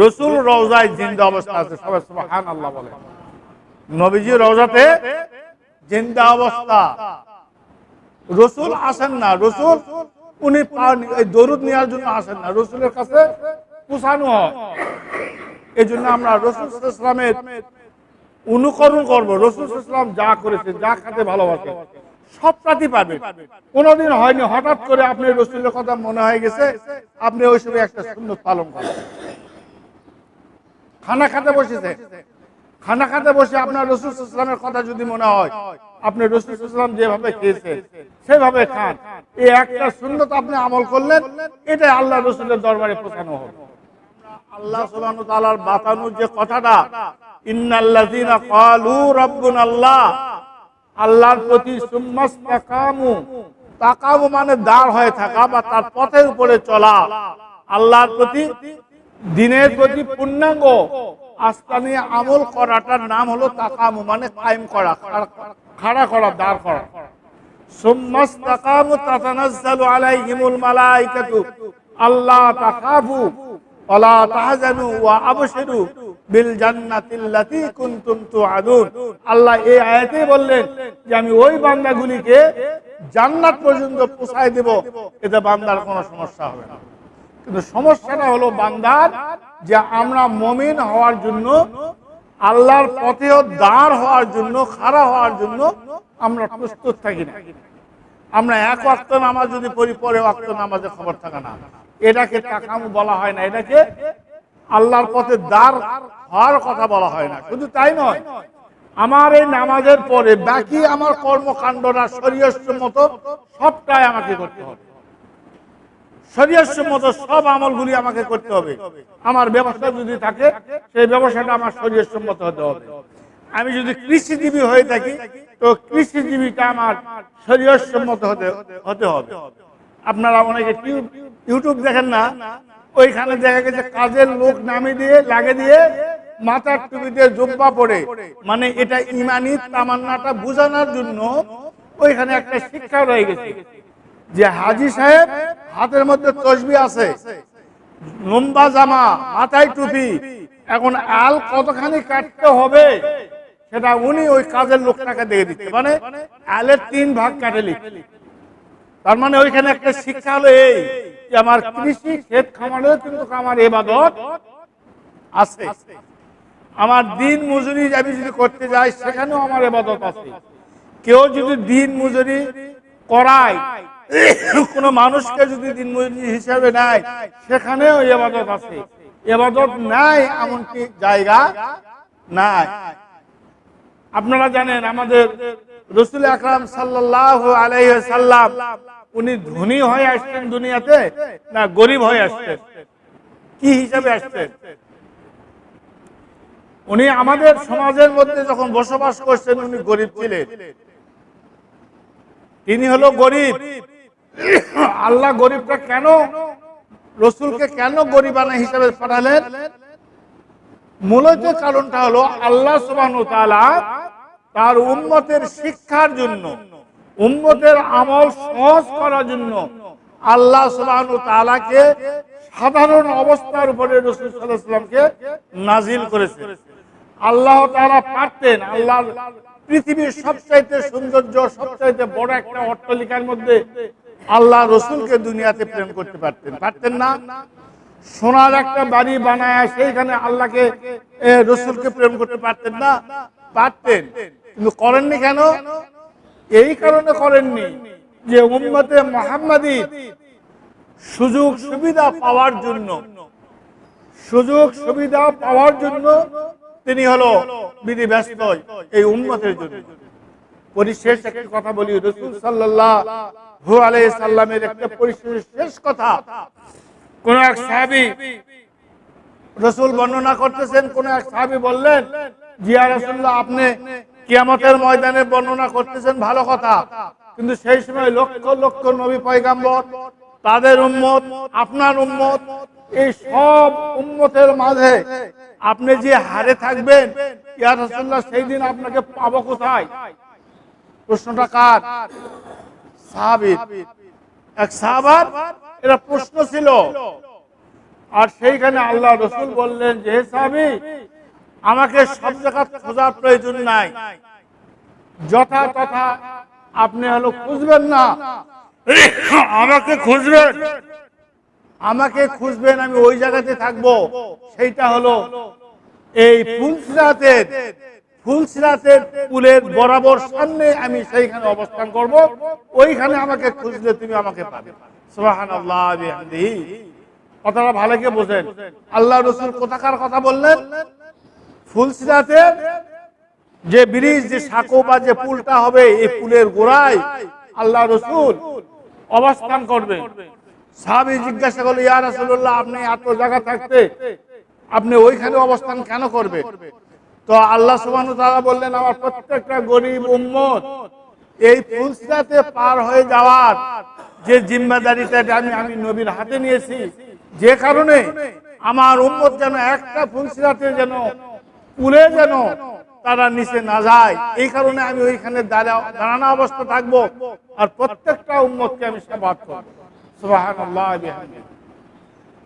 রসুল রওজায় জিন্দা অবস্থা আছে, সবাই সুবহান আল্লাহ বলে। নবীজি রওজাতে জিন্দা অবস্থা। রসুল আসেন না, রসুল উনি এই দরুদ নেওয়ার জন্য আসেন না, রসুলের কাছে পুষানো হয়। এই জন্য আমরা রসুল ইসলামের অনুকরণ করব, রসুল ইসলাম যা করেছে, যা খাতে ভালোবাসে সবটাই পাবে। কোনোদিন হয়নি, হঠাৎ করে আপনি রসুলের কথা মনে হয়ে গেছে, আপনি ওই সময় একটা সুন্দর পালন করেন। খানা খাতে বসেছে। খানা খাতে বসে আপনার রসুল ইসলামের কথা যদি মনে হয়, আপনি রসুল ইসলাম যেভাবে খেয়েছেন, সেভাবে খান। এই একটা সুন্নত আপনি আমল করলেন, এটাই আল্লাহ রসুলের দরবারে পৌঁছানো হবে। আল্লাহ যে কথাটা মানে দাঁড় হয়ে থাকা বা তার পথের উপরে চলা, আল্লাহর প্রতি দিনের প্রতি পূর্ণাঙ্গ আস্থা নিয়ে আমল করাটার নাম হলো তাকামু মানে কায়েম করা, খাড়া- করা, দাঁড় করা। আমি ওই বান্দাগুলিকে জান্নাত পর্যন্ত পৌঁছায় দেব, এতে বান্দার কোনো সমস্যা হবে না। কিন্তু সমস্যাটা হলো বান্দার যে আমরা মমিন হওয়ার জন্য, আল্লাহর পথেও দাঁড় হওয়ার জন্য, খাড়া হওয়ার জন্য আমরা প্রস্তুত থাকি না। আমরা এক ওয়াক্ত নামাজ যদি পড়ি, পরে ওয়াক্ত নামাজের খবর থাকে না। এটাকে টাকামু বলা হয় না, এটাকে আল্লাহর পথে দাঁড় হওয়ার কথা বলা হয় না। শুধু তাই নয়, আমার এই নামাজের পরে বাকি আমার কর্মকাণ্ডটা কর্মকাণ্ডরা মতো সবটাই আমাকে করতে হবে। সব আমলগুলি আমাকে করতে হবে। আমার ব্যবসা যদি থাকে, সেই ব্যবসাটা আমার শরীয়সম্মত হতে হবে। আমি যদি কৃষিজীবী হয়ে থাকি, তো কৃষিজীবীটা আমার শরীয়সম্মত হতে হতে হবে। আপনারা অনেকে ইউটিউব দেখেন না? ওইখানে দেখা গেছে কাজের লোক নামে দিয়ে লাগে দিয়ে মাথার টুপিতে জব্বা পড়ে মানে এটা ইমানি তামান্নাটা বোঝানোর জন্য ওইখানে একটা শিক্ষা রয়ে গেছে। যে হাজি সাহেব হাতের মধ্যে তসবি আছে। লম্বা জামা, মাথায় টুপি। এখন আল কতখানি কাটতে হবে সেটা উনি ওই কাজের লোকটাকে দেখে দিচ্ছে। মানে আলের তিন ভাগ কাটে লিখছে তার মানে ওইখানে একটা শিক্ষা হলো এই যে আমার কৃষি, ক্ষেত খামারেও কিন্তু আমার এবাদত আছে। আমার দিন মজুরি আমি যদি করতে যাই, সেখানেও আমার এবাদত আছে। কেউ যদি দিন মজুরি করায় কোন মানুষকে যদি দিন মজুরি হিসাবে নেয়, সেখানেও এবাদত আছে। এবাদত নাই, এমনকি জায়গা নাই। আপনারা জানেন, আমাদের রসুল আকরাম সাল্লাহ আলাইসাল্লাম উনি ধনী হয়ে আসছেন দুনিয়াতে না গরিব হয়ে আসছেন? কি হিসাবে আসছেন? উনি আমাদের সমাজের মধ্যে যখন বসবাস করছেন, উনি গরিব ছিলেন। তিনি হলো গরিব। আল্লাহ গরিবটা কেন, রসুলকে কেন গরিবানা হিসাবে পাঠালেন? মূলত কারণটা হলো আল্লাহ ওয়া তার উম্মতের শিক্ষার জন্য, উম্মতের আমল সহজ করার জন্য আল্লাহ ওয়া সাধারণ অবস্থার উপরে রাসূল ওয়াসাল্লামকে নাজিল করেছেন আল্লাহ তাআলা পারতেন আল্লাহ পৃথিবীর সবচাইতে সৌন্দর্য, সবচাইতে বড় একটা অট্টালিকার মধ্যে আল্লাহ রসুলকে দুনিয়াতে প্রেম করতে পারতেন। পারতেন না? সোনার একটা বাড়ি বানায় সেইখানে আল্লাহকে রসুলকে প্রেম করতে পারতেন না? পারতেন। কিন্তু করেননি কেন? এই কারণে করেননি যে উম্মতে মোহাম্মদী সুযোগ সুবিধা পাওয়ার জন্য, সুযোগ সুবিধা পাওয়ার জন্য তিনি হলো বিধি ব্যস্ত এই উম্মতের জন্য। পরিশেষ একটি কথা বলি, রসুল সাল্লাহ হু আলাই সাল্লামের একটা পরিশেষ শেষ কথা। কোন এক সাহাবি রসুল বর্ণনা করতেছেন, কোন এক সাহাবি বললেন জিয়া রসুল্লাহ আপনি কিয়ামতের ময়দানে বর্ণনা করতেছেন ভালো কথা, কিন্তু সেই সময় লক্ষ লক্ষ নবী পয়গাম্বর, তাদের উম্মত, আপনার উম্মত, এই সব উম্মতের মাঝে আপনি যে হারে থাকবেন, ইয়া রসুল্লাহ সেই দিন আপনাকে পাবো কোথায়? প্রশ্নটা কার? এক সাহাবার প্রশ্ন ছিল। আর সেইখানে আল্লাহ রসুল বললেন যে সাহাবী, আমাকে সব জায়গা খোঁজার প্রয়োজন নাই। যথা তথা আপনি হলো খুঁজবেন না। আমাকে খুঁজবেন। আমাকে খুঁজবেন, আমি ওই জায়গাতে থাকব। সেইটা হলো এই ফুলসিরাতের ফুলসিরাতের পুলের বরাবর সামনে আমি সেইখানে অবস্থান করব। ওইখানে আমাকে খুঁজলে তুমি আমাকে পাবে। কথাটা ভালো করে বোঝেন। আল্লাহ রসুল কোথাকার কথা বললেন? ফুলসিরাতের যে ব্রিজ, যে সাঁকো বা যে পুলটা হবে, এই পুলের গোড়ায় আল্লাহ রসুল অবস্থান করবে। সাহাবি জিজ্ঞাসা করল, ইয়া রাসূলুল্লাহ, আপনি এত জায়গা থাকতে, আপনি ওইখানে অবস্থান কেন করবে তো আল্লাহ ওয়া তাআলা বললেন, আমার প্রত্যেকটা গরিব উম্মত এই ফুলসিরাতে পার হয়ে যাওয়ার যে জিম্মাদারিটা আমি আমি নবীর হাতে নিয়েছি। যে কারণে আমার উম্মত যেন একটা ফুলসিরাতে যেন পুলে যেন তারা নিচে না যায়। এই কারণে আমি ওইখানে দাঁড়া- দাঁড়ানো অবস্থা থাকব আর প্রত্যেকটা উম্মতকে আমি সেবা করব।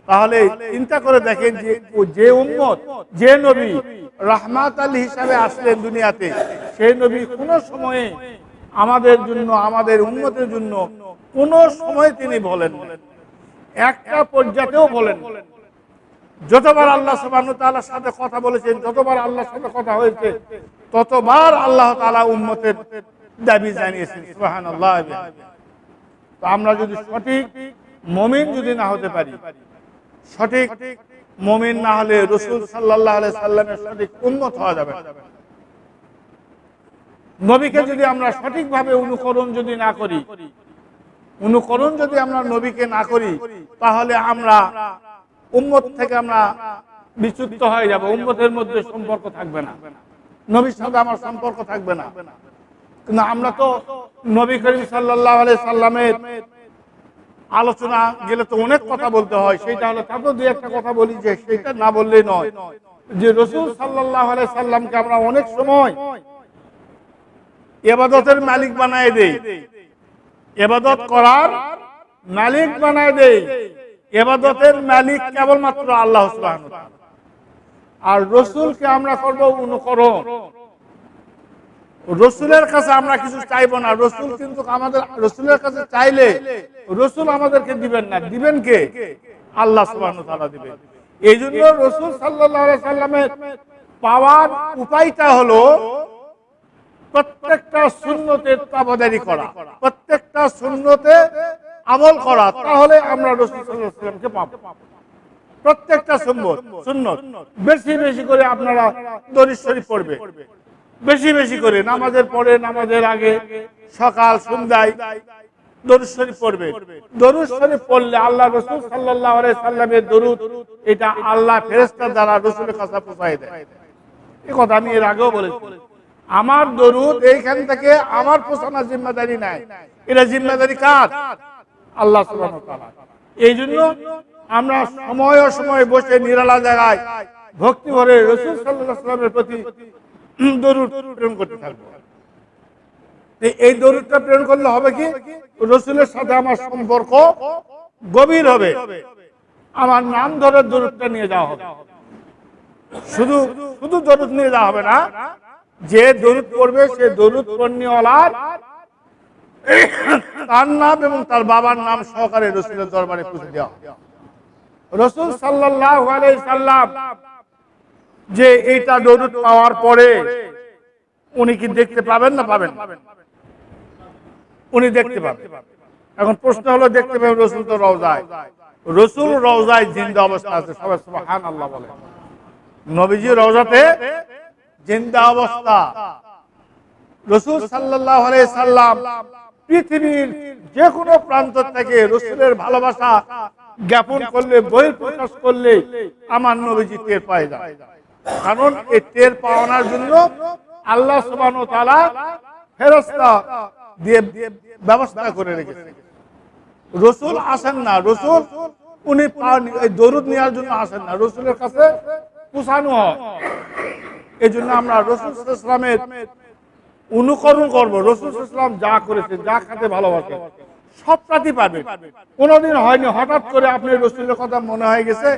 তাহলে চিন্তা করে দেখেন যে যে উম্মত, যে নবী রাহমাত আলী হিসাবে আসলেন দুনিয়াতে। সেই নবী কোন সময়ে আমাদের জন্য, আমাদের উন্নতির জন্য কোন সময় তিনি বলেন। একটা পর্যাতেও বলেন যতবার আল্লাহ তাআলার সাথে কথা বলেছেন, যতবার আল্লাহর সাথে কথা হয়েছে, ততবার আল্লাহ তাআলা উম্মতের দাবি জানিয়েছেন, সুবহানাল্লাহ তো আমরা যদি সঠিক মমিন যদি না হতে পারি, সঠিক মমিন না হলে রসুল সাল্লাহ সাল্লামের সঠিক উন্নত হওয়া যাবে নবীকে যদি আমরা সঠিকভাবে অনুকরণ যদি না করি, অনুকরণ যদি আমরা নবীকে না করি, তাহলে আমরা উম্মত থেকে আমরা বিচ্যুত হয়ে যাব, উম্মতের মধ্যে সম্পর্ক থাকবে না। নবীর সাথে আমার সম্পর্ক থাকবে না। কিন্তু আমরা তো নবী করিম সাল্লাহ সাল্লামের আলোচনা গেলে তো অনেক কথা বলতে হয়। সেটা হলো, তারপর দুই একটা কথা বলি যে সেটা না বললেই নয়। যে রসুল সাল্লাহ সাল্লামকে আমরা অনেক সময় এবাদতের মালিক বানায় দেই। এবাদত করার মালিক বানায় দেই। এবাদতের মালিক কেবলমাত্র আল্লাহ। আর রসুলকে আমরা করব অনুকরণ। রসুলের কাছে আমরা কিছু চাইব না। রসুল কিন্তু আমাদের রসুলের কাছে চাইলে রসুল আমাদেরকে দিবেন না। দিবেন কে? আল্লাহ ওয়া দিবেন। এই জন্য রসুল সাল্লামের পাওয়ার উপায়টা হলো প্রত্যেকটা সুন্নতের তাবাদারি করা। প্রত্যেকটা সুন্নতে আমল করা। তাহলে আমরা রসুল সাল্লামকে পাবো। প্রত্যেকটা সুন্নত সুন্নত। বেশি বেশি করে আপনারা দরিদ শরীফ পড়বে। বেশি বেশি করে নামাজের পরে, নামাজের আগে, সকাল, সন্ধ্যায় আমার দরুদ এইখান থেকে আমার পোষানোর জিম্মাদারি নাই। এটা জিম্মাদারি কার? আল্লাহ এই জন্য আমরা সময় সময় বসে নিরালা জায়গায় ভক্তি ভরে রসুল সাল্লামের প্রতি দরুদ প্রেরণ করতে থাকব। এই- দরুদটা প্রেরণ করলে হবে কি? রসুলের সাথে আমার সম্পর্ক গভীর হবে। আমার নাম ধরে দরুদটা নিয়ে যাওয়া হবে। শুধু শুধু দরুদ নিয়ে যাওয়া হবে না, যে দরুদ পড়বে সে দরুদ পণ্যওয়ালার তার নাম এবং তার বাবার নাম সহকারে রসুলের দরবারে পৌঁছে দেওয়া। রসুল সাল্লাল্লাহু আলাইহি সাল্লাম যে এইটা দরুদ পাওয়ার পরে উনি কি দেখতে পাবেন না পাবেন? উনি দেখতে পাবেন। এখন প্রশ্ন হলো, দেখতে পাবেন রসুল তো রওজায়। রসুল রওজায় জিন্দা অবস্থা আছে, সবাই সুবহান আল্লাহ বলে। নবীজি রওজাতে জিন্দা অবস্থা। রসুল আলাইহি সাল্লাম পৃথিবীর যে কোনো প্রান্ত থেকে রসুলের ভালোবাসা জ্ঞাপন করলে বই প্রকাশ করলে আমার নবীজি টের পায় যায় কারণ এই টের পাওয়ানোর জন্য আল্লাহ সুবহানাহু ওয়া তাআলা ফেরেশতা দিয়ে ব্যবস্থা করে রেখেছে। রসুল আসেন না, রসুল উনি দরুদ নেওয়ার জন্য আসেন না, রসুলের কাছে পুষানো হয়। এই জন্য আমরা রসুল ইসলামের অনুকরণ করব। রসুল ইসলাম যা করেছে, যা খাতে ভালোবাসে, সব রাতই পারবেন কোনোদিন হয়নি, হঠাৎ করে আপনি রসুলের কথা মনে হয়ে গেছে,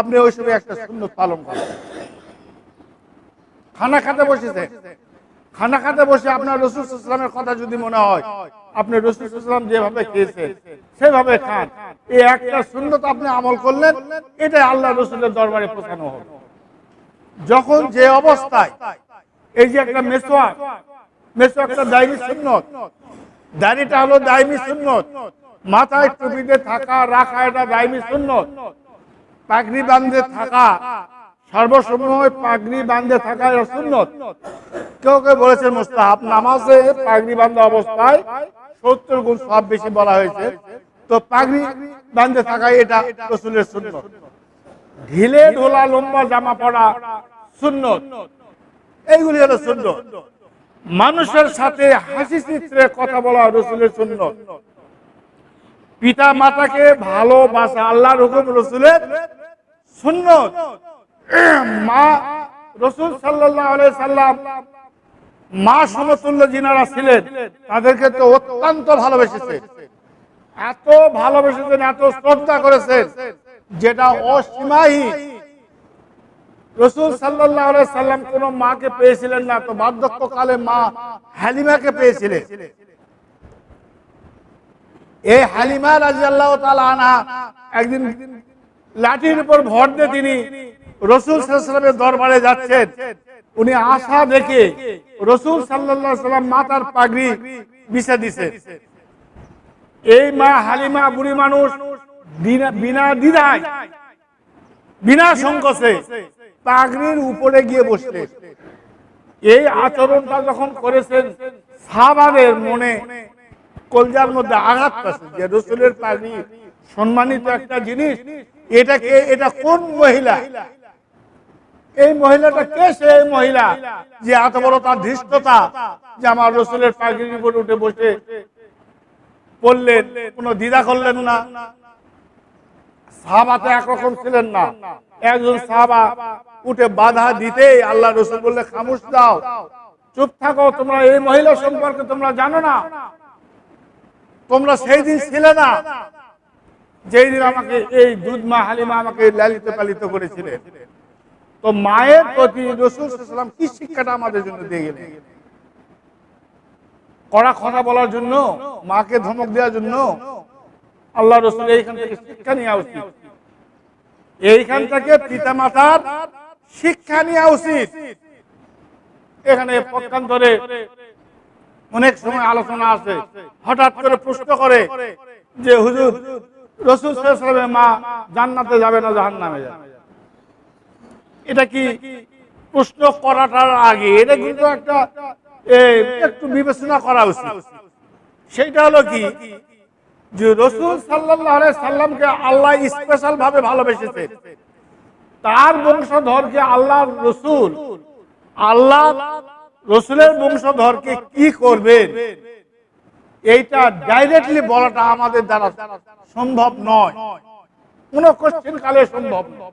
আপনি ওই সময় একটা সুন্দর পালন করেন। খানা খাতে বসেছে। খানা খাতে বসে আপনার রসুল ইসলামের কথা যদি মনে হয়, আপনি রসুল ইসলাম যেভাবে খেয়েছেন, সেভাবে খান। এই একটা সুন্নত আপনি আমল করলেন, এটাই আল্লাহ রসুলের দরবারে পৌঁছানো হবে। যখন যে অবস্থায়, এই যে একটা মেসোয়াক মেসোয়াকটা দায়নি সুন্নত, দাড়িটা হলো দায়মি সুন্নত, মাথায় টুপিতে থাকা, রাখা, এটা দায়মি সুন্নত, পাগড়ি বান্ধে থাকা সর্বসময় পাগড়ি বান্ধে থাকা এটা সুন্নত কেউ কেউ বলেছেন, মোস্তাহাব, নামাজে পাগড়ি বান্ধা অবস্থায় সত্তর গুণ সব বেশি বলা হয়েছে। তো পাগড়ি বান্ধে থাকা এটা রসুলের সুন্নত। ঢিলে ঢোলা লম্বা জামা পরা সুন্নত। এইগুলি হলো সুন্নত। মানুষের সাথে হাসি চিত্রে কথা বলা রসুলের সুন্নত। পিতা মাতাকে ভালোবাসা, আল্লাহর হুকুম রসুলের সুন্নত। মা রসুল সাল্লাম মা সমতুল্য যিনারা ছিলেন, তাদেরকে তো অত্যন্ত ভালোবেসেছে এত ভালোবেসেছেন, এত শ্রদ্ধা করেছেন, যেটা অসীমাহীন। রসুল সাল্লাহ সাল্লাম কোন মাকে পেয়েছিলেন না, তো বার্ধক্যকালে মা হালিমাকে পেয়েছিলেন। এই হালিমা রাজিয়াল্লাহ আনা একদিন লাঠির উপর ভর দিয়ে তিনি রসুল সাল্লামের দরবারে যাচ্ছেন। উনি আশা দেখে রসুল সাল্লাহ সাল্লাম মাতার পাগড়ি বিছা দিছে। এই মা হালিমা বুড়ি মানুষ বিনা- দ্বিধায়, বিনা সংকোচে পাগড়ির উপরে গিয়ে বসলেন এই আচরণটা যখন করেছেন, সাহাবাদের মনে কলজার মধ্যে আঘাত পাচ্ছে যে রসুলের পাগড়ি সম্মানিত একটা জিনিস, এটাকে এটা কোন মহিলা এই মহিলাটা কে সে? এই মহিলা যে এত বড় তার ধৃষ্টতা যে আমার রসুলের পাগড়ির উপরে উঠে বসে পড়লেন কোনো দ্বিধা করলেন না? সাহাবা তো একরকম ছিলেন না। একজন সাহাবা উঠে বাধা দিতে আল্লাহ রসুল বললে, খামুশ দাও, চুপ থাকো, তোমরা এই মহিলা সম্পর্কে তোমরা জানো না। তোমরা সেই দিন ছিলে না যেই দিন আমাকে এই দুধ মা হালিমা আমাকে লালিত পালিত করেছিলেন। তো মায়ের প্রতি রসুল সাল্লাম কি শিক্ষাটা আমাদের জন্য দিয়ে গেলেন? কড়া কথা বলার জন্য, মাকে ধমক দেওয়ার জন্য আল্লাহ রসুল এইখান থেকে শিক্ষা নেওয়া উচিত। এইখান থেকে পিতা মাতার শিক্ষা নেওয়া উচিত। এখানে পক্ষান্তরে অনেক সময় আলোচনা আছে, হঠাৎ করে প্রশ্ন করে যে, হুজুর, রসুল মা জান্নাতে যাবে না জাহান নামে যাবে? এটা কি প্রশ্ন করাটার আগে? এটা কিন্তু একটা একটু বিবেচনা করা উচিত। সেইটা হলো কি? যে রসুল সাল্লাহ সাল্লামকে আল্লাহ স্পেশাল ভাবে ভালোবেসেছে। তার বংশধরকে আল্লাহ রসুল, আল্লাহ রসুলের বংশধরকে কি করবেন? এইটা ডাইরেক্টলি বলাটা আমাদের দ্বারা সম্ভব নয়। কোন কোশ্চেন কালে সম্ভব নয়।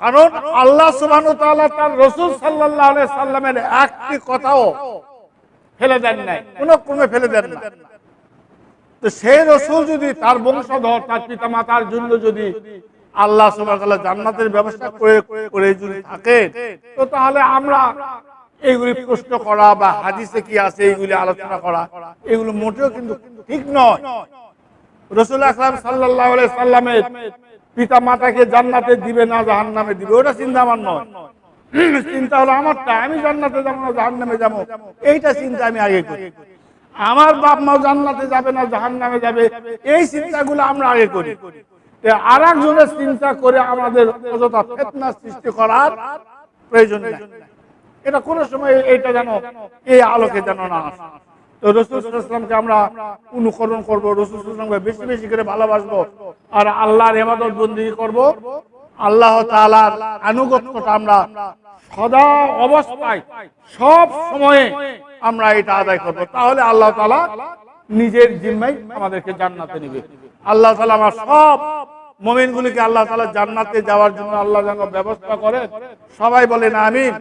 কারণ আল্লাহ সুবাহ তার রসুল সাল্লাহ সাল্লামের একটি কথাও ফেলে দেন নাই, কোন ক্রমে ফেলে দেন না সেই রসুল যদি তার বংশধর, তার পিতা মাতার জন্য যদি আল্লাহ জান্নাতের ব্যবস্থা করে করে যদি থাকে, তো তাহলে আমরা এইগুলি প্রশ্ন করা বা হাদিসে কি আছে এইগুলি আলোচনা করা, এগুলো মোটেও কিন্তু ঠিক নয়। রসুল আকরাম সাল্লাহ সাল্লামের পিতা মাতাকে জান্নাতে দিবে না জাহান নামে দিবে? ওটা চিন্তা আমার নয়। চিন্তা হলো আমারটা। আমি জান্নাতে যাব না জাহান নামে যাব? এইটা চিন্তা আমি আগে করি। আমার বাপ মা জান্নাতে যাবে না জাহান নামে যাবে? এই চিন্তাগুলো আমরা আগে করি। আর একজনের চিন্তা করে আমাদের অযথা ফেতনা সৃষ্টি করার প্রয়োজন এটা কোন সময় এইটা যেন এই আলোকে যেন না আসে। তো রসুলামকে আমরা অনুকরণ করব রসুলামকে বেশি বেশি করে ভালোবাসবো আর আল্লাহর এবাদত বন্দি করব। আল্লাহ আনুগত্যটা আমরা সদা অবস্থায়, সব সময়ে আমরা এটা আদায় করব। তাহলে আল্লাহ তাআলা নিজের জিম্মাই আমাদেরকে জান্নাতে নেবে। আল্লাহ তাআলা আমার সব মমিনগুলিকে আল্লাহ তাআলা জান্নাতে যাওয়ার জন্য আল্লাহ যেন ব্যবস্থা করেন। সবাই বলেন, আমিন।